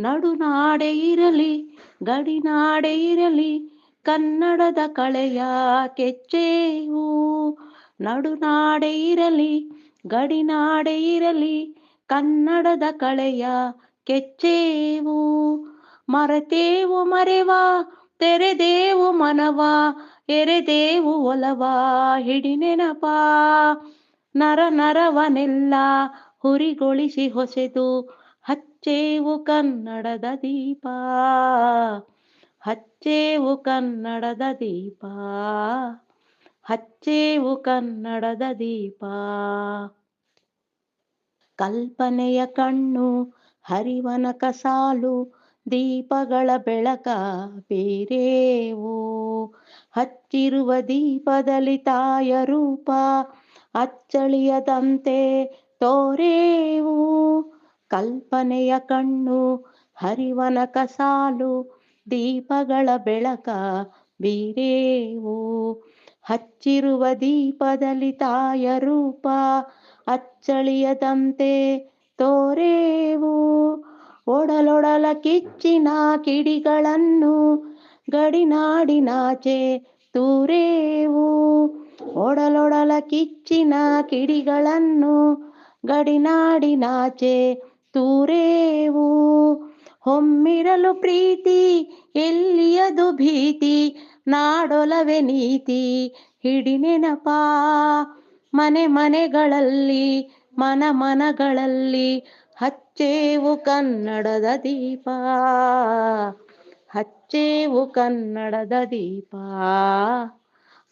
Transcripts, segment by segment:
ನಡುನಾಡೆ ಇರಲಿ, ಗಡಿನಾಡೆ ಇರಲಿ, ಕನ್ನಡದ ಕಳೆಯ ಕೆಚ್ಚೇವು ನಡುನಾಡೆ ಇರಲಿ, ಗಡಿನಾಡೆ ಇರಲಿ, ಕನ್ನಡದ ಕಳೆಯ ಕೆಚ್ಚೇವು ಮರೆತೇವು ಮರೆವಾ, ತೆರೆದೇವು ಮನವಾ, ಎರೆದೇವು ಒಲವಾ, ಹಿಡಿ ನೆನಪ. ನರ ನರವನೆಲ್ಲ ಹುರಿಗೊಳಿಸಿ ಹೊಸೆದು ಹಚ್ಚೇವು ಕನ್ನಡದ ದೀಪ. ಹಚ್ಚೇವು ಕನ್ನಡದ ದೀಪ. ಹಚ್ಚೇವು ಕನ್ನಡದ ದೀಪ. ಕಲ್ಪನೆಯ ಕಣ್ಣು ಹರಿವನ ಕಸಾಲು ದೀಪಗಳ ಬೆಳಕ ಬೀರೇವು. ಹಚ್ಚಿರುವ ದೀಪದಲ್ಲಿ ತಾಯ ರೂಪ, ಅಚ್ಚಳಿಯದಂತೆ ತೋರೇವು. ಕಲ್ಪನೆಯ ಕಣ್ಣು, ಹರಿವನ ಕಸಾಲು, ದೀಪಗಳ ಬೆಳಕ ಬೀರೇವು. ಹಚ್ಚಿರುವ ದೀಪದಲ್ಲಿ ತಾಯ ರೂಪ ಅಚ್ಚಳಿಯದಂತೆ ತೋರೇವು. ಒಡಲೊಡಲ ಕಿಚ್ಚಿನ ಕಿಡಿಗಳನ್ನು ಗಡಿನಾಡಿನಾಚೆ ತೂರೇವು. ಒಡಲೊಡಲ ಕಿಚ್ಚಿನ ಕಿಡಿಗಳನ್ನು ಗಡಿನಾಡಿನಾಚೆ ತೂರೇವು ಹೊಮ್ಮಿರಲು ಪ್ರೀತಿ, ಎಲ್ಲಿಯದು ಭೀತಿ? ನಾಡೊಲವೆ ನೀತಿ, ಹಿಡಿ ನೆನಪ. ಮನೆ ಮನೆಗಳಲ್ಲಿ, ಮನ ಮನಗಳಲ್ಲಿ ಹಚ್ಚೇವು ಕನ್ನಡದ ದೀಪ. ಹಚ್ಚೇವು ಕನ್ನಡದ ದೀಪ.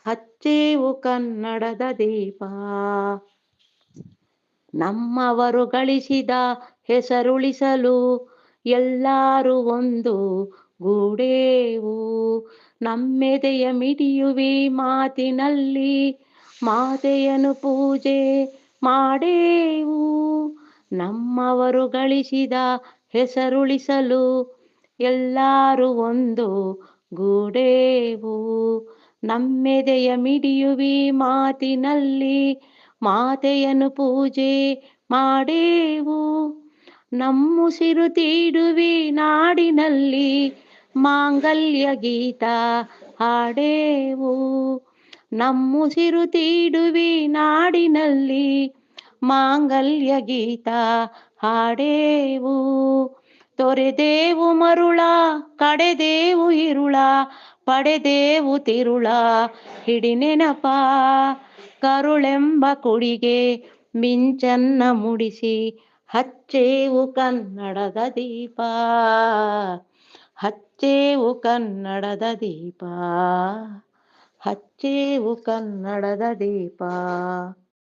ಹಚ್ಚೇವು ಕನ್ನಡದ ದೀಪ. ನಮ್ಮವರು ಗಳಿಸಿದ ಹೆಸರುಳಿಸಲು ಎಲ್ಲರೂ ಒಂದು ಗೂಡೇವು. ನಮ್ಮೆದೆಯ ಮಿಡಿಯುವಿ ಮಾತಿನಲ್ಲಿ ಮಾತೆಯನು ಪೂಜೆ ಮಾಡೇವು. ನಮ್ಮವರು ಗಳಿಸಿದ ಹೆಸರುಳಿಸಲು ಎಲ್ಲರೂ ಒಂದು ಗೂಡೇವು. ನಮ್ಮೆದೆಯ ಮಿಡಿಯುವಿ ಮಾತಿನಲ್ಲಿ ಮಾತೆಯನು ಪೂಜೆ ಮಾಡೇವು. ನಮ್ಮುಸಿರು ತೀಡುವಿ ನಾಡಿನಲ್ಲಿ ಮಾಂಗಲ್ಯ ಗೀತ ಹಾಡೇವು. ನಮ್ಮುಸಿರು ತೀಡುವಿ ನಾಡಿನಲ್ಲಿ ಮಾಂಗಲ್ಯ ಗೀತ ಹಾಡೇವು. ತೊರೆದೇವು ಮರುಳ, ಕಡೆದೇವು ಇರುಳ, ಪಡೆದೇವು ತಿರುಳ ಹಿಡಿ ನೆನಪ ಕರುಳೆಂಬ ಕುಡಿಗೆ ಮಿಂಚನ್ನ ಮುಡಿಸಿ ಹಚ್ಚೇವು ಕನ್ನಡದ ದೀಪ ಹಚ್ಚೇವು ಕನ್ನಡದ ದೀಪ ಹಚ್ಚೇವು ಕನ್ನಡದ ದೀಪ